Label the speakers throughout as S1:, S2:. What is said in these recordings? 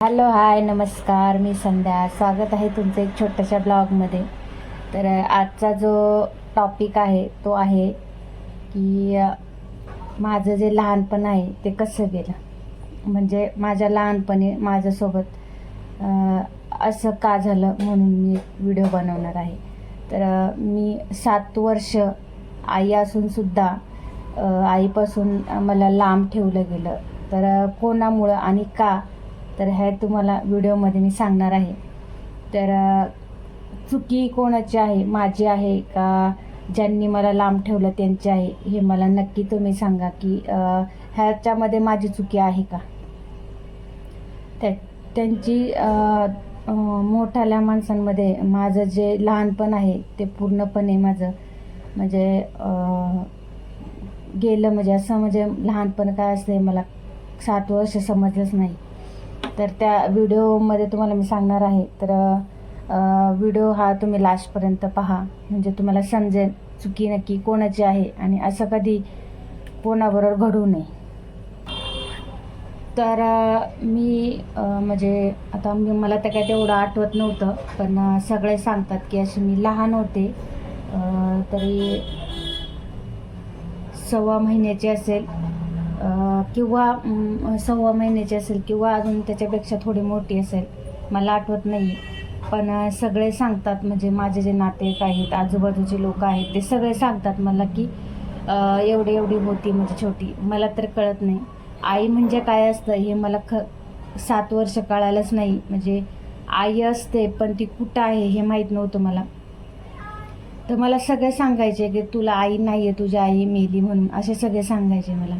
S1: Hello hi नमस्कार मी संध्या. स्वागत आहे तुमचं एक छोट्याशा ब्लॉगमध्ये. तर आजचा जो टॉपिक आहे तो आहे की माझं जे लहानपण आहे ते कसं गेलं? म्हणजे माझ्या लहानपणी माझ्यासोबत असं का झालं म्हणून मी व्हिडिओ बनवणार आहे. तर मी सात वर्ष आई असूनसुद्धा आईपासून मला लांब ठेवलं गेलं. तर कोणामुळं आणि का तर हे तुम्हाला व्हिडिओमध्ये मी सांगणार आहे. तर चुकी कोणाची आहे? माझी आहे का ज्यांनी मला लांब ठेवलं त्यांची आहे? हे मला नक्की तुम्ही सांगा की ह्याच्यामध्ये माझी चुकी आहे का? त्या त्यांची मोठ्याल्या मोठाल्या माणसांमध्ये माझं जे लहानपण आहे ते पूर्णपणे माझं म्हणजे गेलं म्हणजे असं म्हणजे लहानपण काय असते मला सात वर्ष समजलंच नाही. तर त्या व्हिडिओमध्ये तुम्हाला मी सांगणार आहे. तर व्हिडिओ हा तुम्ही लास्टपर्यंत पहा. म्हणजे तुम्हाला समजेल चुकी नक्की कोणाची आहे आणि असं कधी कोणाबरोबर घडू नये. तर मी म्हणजे आता मी मला तर काय तेवढं आठवत नव्हतं पण सगळे सांगतात की असे मी लहान होते. तरी सव्वा महिन्याची असेल. किंवा सव्वा महिन्याची असेल किंवा अजून त्याच्यापेक्षा थोडी मोठी असेल मला आठवत नाही. पण सगळे सांगतात म्हणजे माझे जे नातेवाईक आहेत आजूबाजूचे लोक आहेत ते सगळे सांगतात मला की एवढी एवढी होती म्हणजे छोटी. मला तर कळत नाही. आई म्हणजे काय असतं हे मला ख सात वर्ष कळायलाच नाही. म्हणजे आई असते पण ती कुठं आहे हे माहीत नव्हतं मला. तर मला सगळे सांगायचे की तुला आई नाही आहे तुझी आई मेली म्हणून. असे सगळे सांगायचे मला.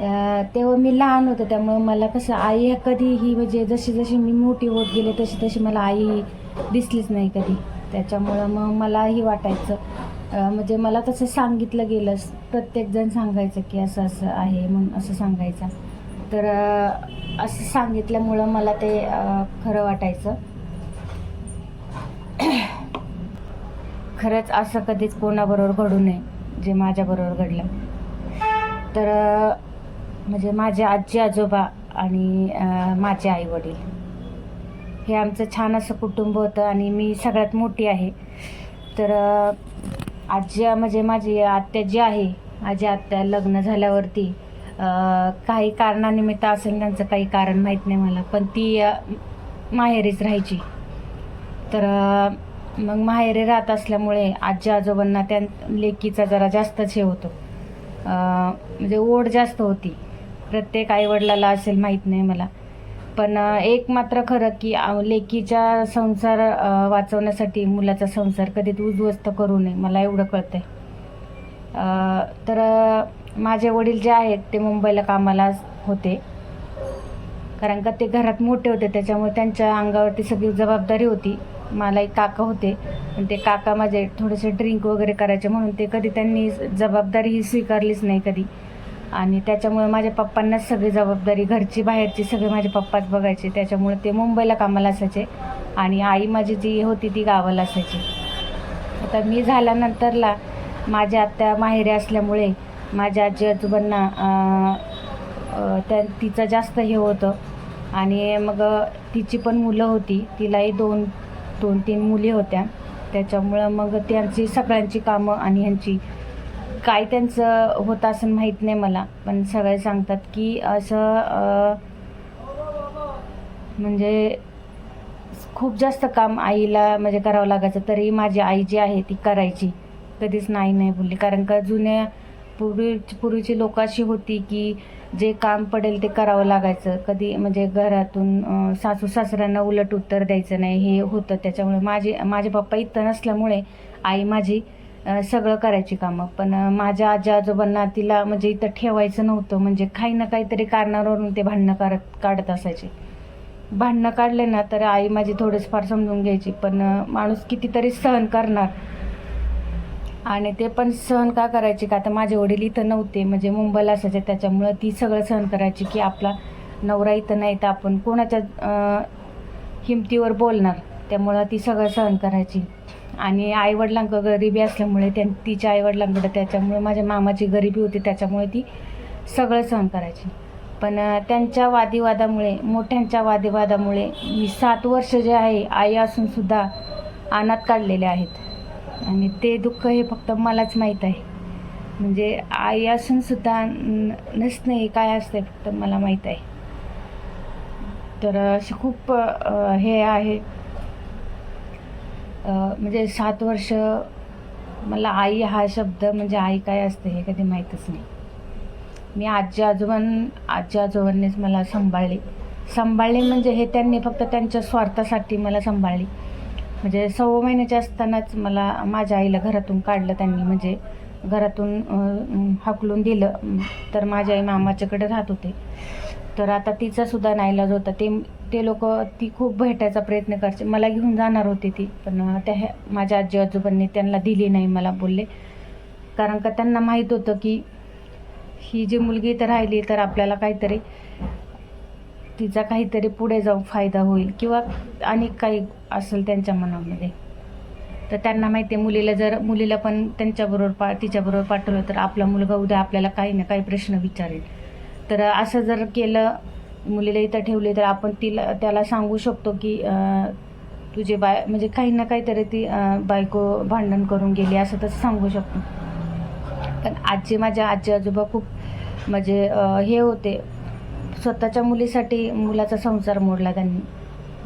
S1: तेव्हा मी लहान होते त्यामुळे मला कसं आई ह्या कधीही म्हणजे जशी जशी मी मोठी होत गेले तशी तशी मला आई दिसलीच नाही कधी. त्याच्यामुळं मग मलाही वाटायचं म्हणजे मला तसं सांगितलं गेलं प्रत्येकजण सांगायचं की असं असं आहे म्हणून असं सांगायचं. तर असं सांगितल्यामुळं मला ते खरं वाटायचं. खरंच असं कधीच कोणाबरोबर घडू नये जे माझ्याबरोबर घडलं. तर म्हणजे माझे आजी आजोबा आणि माझे आई वडील हे आमचं छान असं कुटुंब होतं आणि मी सगळ्यात मोठी आहे. तर आजी म्हणजे माझी आत्या जी आहे माझी आत्या लग्न झाल्यावरती काही कारणानिमित्त असेल त्यांचं काही कारण माहीत नाही मला पण ती माहेरीच राहायची. तर मग माहेरी राहत असल्यामुळे आजी आजोबांना त्या लेकीचा जरा जास्तच हे होतो. म्हणजे ओढ जास्त होती. प्रत्येक आईवडिलाला असेल माहीत नाही मला. पण एक मात्र खरं की लेकीच्या संसार वाचवण्यासाठी मुलाचा संसार कधीच उद्ध्वस्त करू नये मला एवढं कळतं आहे तर माझे वडील जे आहेत ते मुंबईला कामाला होते. कारण का ते घरात मोठे होते त्याच्यामुळे त्यांच्या अंगावरती सगळी जबाबदारी होती. मला एक काका होते पण ते काका माझे थोडेसे ड्रिंक वगैरे करायचे म्हणून ते कधी त्यांनी जबाबदारी ही स्वीकारलीच नाही कधी. आणि त्याच्यामुळे माझ्या पप्पांनाच सगळी जबाबदारी घरची बाहेरची सगळे माझे पप्पाच बघायचे. त्याच्यामुळे ते मुंबईला कामाला असायचे आणि आई माझी जी होती ती गावाला असायची. आता मी झाल्यानंतरला माझ्या आत्या माहेरी असल्यामुळे माझ्या आजी आजोबांना त्या तिचं जास्त हे होतं. आणि मग तिची पण मुलं होती. तिलाही दोन दोन तीन मुली होत्या. त्याच्यामुळं मग त्यांची सगळ्यांची कामं आणि ह्यांची काय त्यांचं होतं असं माहीत नाही मला. पण सगळे सांगतात की असं म्हणजे खूप जास्त काम आईला म्हणजे करावं लागायचं. तरी माझी आई जी आहे ती करायची. कधीच नाही नाही बोलली. कारण का जुन्या पूर्वी पूर्वीची लोक अशी होती की जे काम पडेल ते करावं लागायचं. कधी म्हणजे घरातून सासू सासऱ्यांना उलट उत्तर द्यायचं नाही हे होतं. त्याच्यामुळे माझे माझे पप्पा इथं नसल्यामुळे आई माझी सगळं करायची कामं. पण माझ्या आजी आजोबांना तिला म्हणजे इथं ठेवायचं नव्हतं. म्हणजे काही ना काहीतरी कारणावरून ते भांडणं करत काढत असायचे. भांडणं काढले ना तर आई माझी थोडीच फार समजून घ्यायची. पण माणूस कितीतरी सहन करणार. आणि ते पण सहन का करायचे का? आता माझे वडील इथं नव्हते. म्हणजे मुंबईला असायचे. त्याच्यामुळं ती सगळं सहन करायची की आपला नवरा इथं नाही तर आपण कोणाच्या हिमतीवर बोलणार. त्यामुळं ती सगळं सहन करायची. आणि आईवडिलांकडं गरिबी असल्यामुळे त्या तिच्या आईवडिलांकडं त्याच्यामुळे माझ्या मामाची गरिबी होती त्याच्यामुळे ती सगळं सहन करायची. पण त्यांच्या वादिवादामुळे मोठ्यांच्या वादिवादामुळे मी सात वर्ष जे आहे आई असूनसुद्धा अनाथ काढलेले आहेत. आणि ते दुःख हे फक्त मलाच माहीत आहे. म्हणजे आई असूनसुद्धा न- नसणं हे काय असतं फक्त मला माहीत आहे. तर असे खूप हे आहे. म्हणजे सात वर्ष मला आई हा शब्द म्हणजे आई काय असते हे कधी माहीतच नाही. मी आजी आजोबां आजी आजोबांनीच मला सांभाळली. सांभाळली म्हणजे हे त्यांनी फक्त त्यांच्या स्वार्थासाठी मला सांभाळली. म्हणजे सव्वा महिन्याचे असतानाच मला माझ्या आईला घरातून काढलं त्यांनी. म्हणजे घरातून हाकलून दिलं. तर माझी आई मामाच्याकडे राहत होते. तर आता तिचा सुद्धा नाईलाज होता. ते ते लोक ती खूप भेटायचा प्रयत्न करते. मला घेऊन जाणार होती ती पण त्या ह्या- माझ्या आजी आजोबांनी त्यांना दिली नाही मला बोलले. कारण का त्यांना माहीत होतं की ही जी मुलगी तर राहिली तर आपल्याला काहीतरी तिचा काहीतरी पुढे जाऊन फायदा होईल किंवा अनेक काही असेल त्यांच्या मनामध्ये. तर त्यांना माहिती आहे मुलीला जर मुलीला पण त्यांच्याबरोबर पा तिच्याबरोबर पाठवलं तर आपला मुलगा उद्या आपल्याला काही ना काही प्रश्न विचारेल. तर असं जर केलं मुलीला इथं ठेवले तर आपण तिला त्याला सांगू शकतो की तुझे बाय म्हणजे काही ना काहीतरी ती बायको भांडण करून गेली असं तसं सांगू शकतो. पण आजी माझ्या आजी आजोबा खूप म्हणजे हे होते. स्वतःच्या मुलीसाठी मुलाचा संसार मोडला त्यांनी.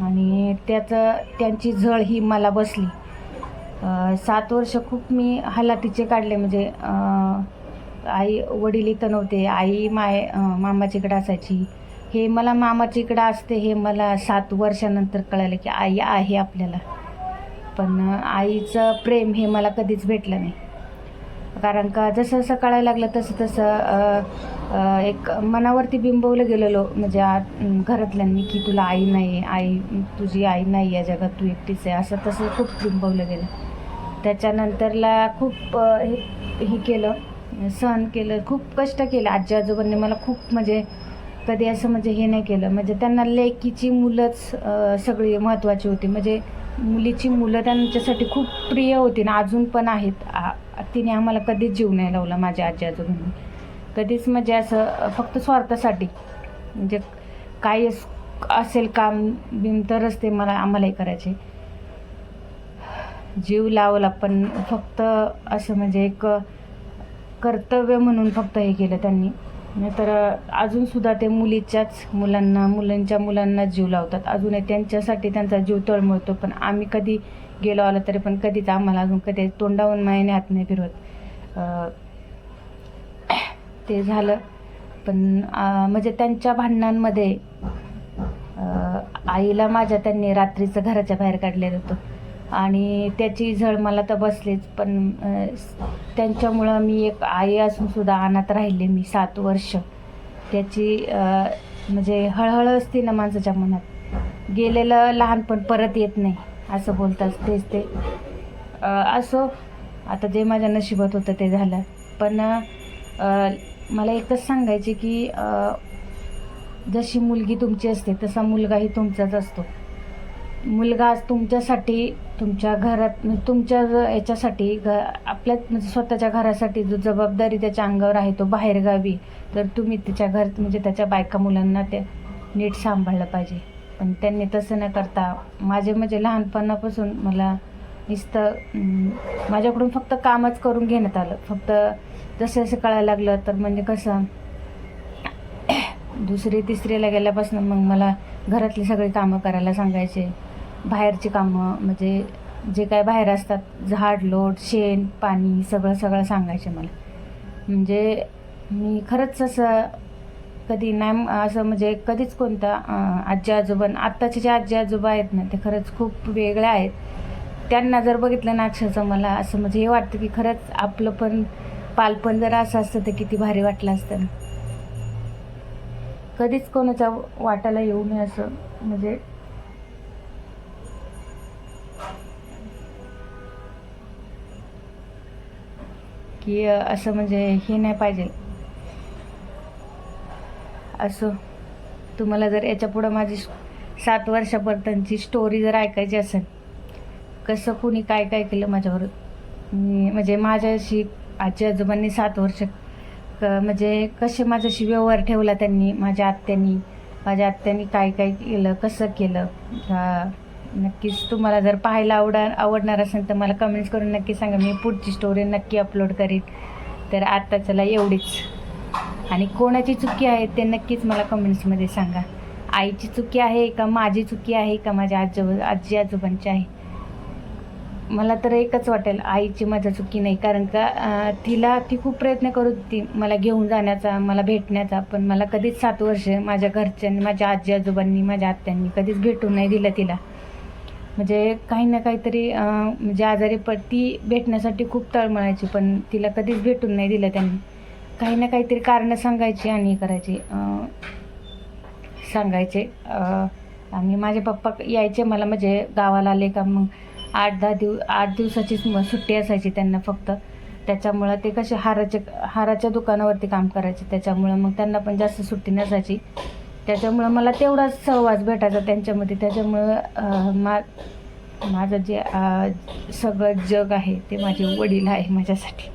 S1: आणि त्याचं त्यांची झळ ही मला बसली. सात वर्ष खूप मी हालातीचे काढले. म्हणजे आई वडील इथं नव्हते. आई माय अं, मामाचीकडे असायची. हे मला मामाचीकडे असते हे मला सात वर्षानंतर कळालं की आई आहे आपल्याला. पण आईचं प्रेम हे मला कधीच भेटलं नाही. कारण का जसं जसं कळायला लागलं तसं तसं एक मनावरती बिंबवलं गेलेलो म्हणजे घरातल्यांनी की तुला आई नाही आहे आई तुझी आई नाही या जगात तू एकटीच आहे असं तसं खूप बिंबवलं गेलं. त्याच्यानंतरला खूप हे हे केलं. सहन केलं खूप कष्ट केलं आजी आजोबांनी मला खूप म्हणजे कधी असं म्हणजे हे नाही केलं. म्हणजे त्यांना लेकीची मुलंच सगळी महत्त्वाची होती. म्हणजे मुलीची मुलं त्यांच्यासाठी खूप प्रिय होती ना अजून पण आहेत. तिने आम्हाला कधीच जीव नाही लावला माझ्या आजी आजोबांनी. कधीच म्हणजे असं फक्त स्वार्थासाठी. म्हणजे काही असेल काम बिम तरच ते मला आम्हालाही करायचे. जीव लावला पण फक्त असं म्हणजे एक कर्तव्य म्हणून फक्त हे केलं त्यांनी. नाहीतर अजूनसुद्धा ते मुलीच्याच मुलांना मुलांच्या मुलांना जीव लावतात. अजूनही त्यांच्यासाठी त्यांचा जीव तळमळतो. पण आम्ही कधी गेलो आलो तरी पण कधीच आम्हाला अजून कधी तोंडावून मायाने हात नाही फिरवत. ते झालं. पण म्हणजे त्यांच्या भांडणांमध्ये आईला माझ्या त्यांनी रात्रीचं घराच्या बाहेर काढलेलं होतं. आणि त्याची झळ मला तर बसलीच पण त्यांच्यामुळं मी एक आई असून सुद्धा अनाथ राहिले मी सात वर्ष. त्याची म्हणजे हळहळ असते ना माणसाच्या मनात. गेलेलं लहानपण परत येत नाही असं बोलतात तेच ते. असो आता जे माझ्या नशिबात होतं ते झालं. पण मला एकच सांगायचे की जशी मुलगी तुमची असते तसा मुलगाही तुमचाच असतो. मुलगा आज तुमच्यासाठी तुमच्या घरात तुमच्या याच्यासाठी घ आपल्या म्हणजे स्वतःच्या घरासाठी जो जबाबदारी त्याच्या अंगावर आहे तो बाहेरगावी तर तुम्ही त्याच्या घर म्हणजे त्याच्या बायका मुलांना ते नीट सांभाळलं पाहिजे. पण त्यांनी तसं न करता माझे म्हणजे लहानपणापासून मला नुसतं माझ्याकडून फक्त कामच करून घेण्यात आलं. फक्त जसं जसं कळायला लागलं तर म्हणजे कसं दुसरी तिसरीला गेल्यापासून मग मला घरातली सगळी कामं करायला सांगायचे. बाहेरची कामं म्हणजे जे काय बाहेर असतात झाड लोट शेण पाणी सगळं सगळं सांगायचे मला. म्हणजे मी खरंच असं कधी नाही असं म्हणजे कधीच कोणता आजी आजोबा आत्ताचे जे आजी आजोबा आहेत ना ते खरंच खूप वेगळे आहेत. त्यांना जर बघितलं ना अक्षरचं मला असं म्हणजे हे वाटतं की खरंच आपलं पण पालपण जर असं असतं तर किती भारी वाटलं असतं ना. कधीच कोणाच्या वाटायला येऊ नये असं म्हणजे की असं म्हणजे हे नाही पाहिजे. असं. तुम्हाला जर याच्या पुढं माझी सात वर्षापर्यंतची स्टोरी जर ऐकायची असेल कसं कुणी काय काय केलं माझ्यावर? म्हणजे माझ्याशी आजी आजोबांनी सात वर्ष क म्हणजे कसे माझ्याशी व्यवहार ठेवला त्यांनी माझ्या आत्यांनी? माझ्या आत्यांनी काय काय केलं कसं केलं? नक्कीच तुम्हाला जर पाहायला आवडा आवडणार असेल तर मला कमेंट्स करून नक्की सांगा. मी पुढची स्टोरी नक्की अपलोड करीन. तर आत्ता चला एवढीच. आणि कोणाची चुकी आहे ते नक्कीच मला कमेंट्समध्ये सांगा. आईची चुकी आहे का माझी चुकी आहे का माझ्या आजोब आजी आजोबांची आहे? मला तर एकच वाटेल आईची माझ्या चुकी नाही. कारण का तिला ती खूप प्रयत्न करत होती मला घेऊन जाण्याचा मला भेटण्याचा. पण मला कधीच सात वर्ष माझ्या घरच्यांनी माझ्या आजी आजोबांनी माझ्या आत्यांनी कधीच भेटून नाही दिलं तिला. म्हणजे काही ना काहीतरी म्हणजे आजारी पड ती भेटण्यासाठी खूप तळमळायची पण तिला कधीच भेटून नाही दिलं त्यांनी. काही ना काहीतरी कारणं सांगायची आणि हे करायची सांगायचे. आणि माझे पप्पा यायचे मला म्हणजे गावाला आले का मग आठ दहा दिव आठ दिवसाचीच सुट्टी असायची त्यांना फक्त. त्याच्यामुळं ते कसे हाराचे हाराच्या दुकानावरती काम करायचे त्याच्यामुळं मग त्यांना पण जास्त सुट्टी नसायची. त्याच्यामुळं मला तेवढाच सहवास भेटायचा त्यांच्यामध्ये. त्याच्यामुळं मा माझं जे सगळं जग आहे ते माझे वडील आहे माझ्यासाठी.